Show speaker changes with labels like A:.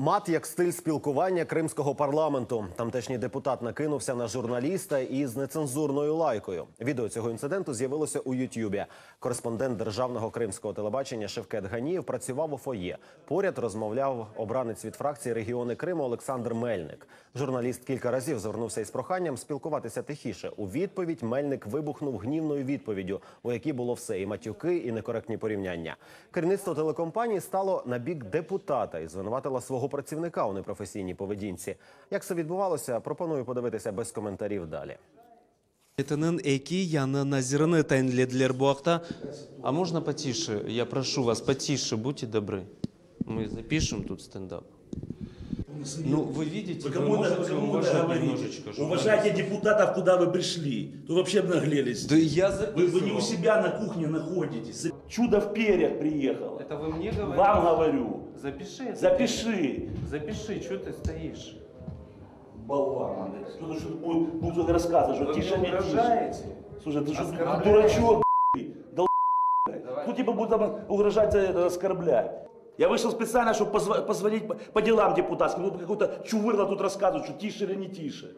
A: Мат як стиль спілкування кримського парламенту. Тамтешній депутат накинувся на журналіста із нецензурною лайкою. Відео цього інциденту з'явилося у Ютюбі. Кореспондент державного кримського телебачення Шевкет Ганієв працював у фоє. Поряд розмовляв обранець від фракції регіони Криму Олександр Мельник. Журналіст кілька разів звернувся із проханням спілкуватися тихіше. У відповідь Мельник вибухнув гнівною відповіддю, у якій було все і матюки, і некоректні порівняння. Керівництво телекомпанії стало на бік депутата і звинуватило свого працівника у непрофесійній поведінці. Як це відбувалося, пропоную подивитися без коментарів далі.
B: Лейтенант Эки, Яна Назирны, Тайнледлер Буахта. А можно потише? Я прошу вас, потише, будьте добры. Мы запишем тут стендап. Ну, вы видите,
C: Вы
B: вы,
C: кому
B: можете
C: кому
B: немножечко.
C: Уважайте депутатов, куда вы пришли. Тут вообще обнаглелись.
B: Да я
C: Вы, вы не у себя на кухне находитесь. Чудо в перьях приехало.
B: Это вы мне говорите?
C: Вам говорю.
B: Запиши.
C: Запиши.
B: Запиши, что ты стоишь?
C: Болван. Что ты что будет, будет рассказывать, что
B: Вы
C: тише
B: мне
C: не тише.
B: угрожаете?
C: Слушай, ты что, дурачок, да Кто тебе будет там угрожать за это, оскорблять? Я вышел специально, чтобы позв- позвонить по, по делам депутатским. Тут какой-то чувырло тут рассказывает, что тише или не тише.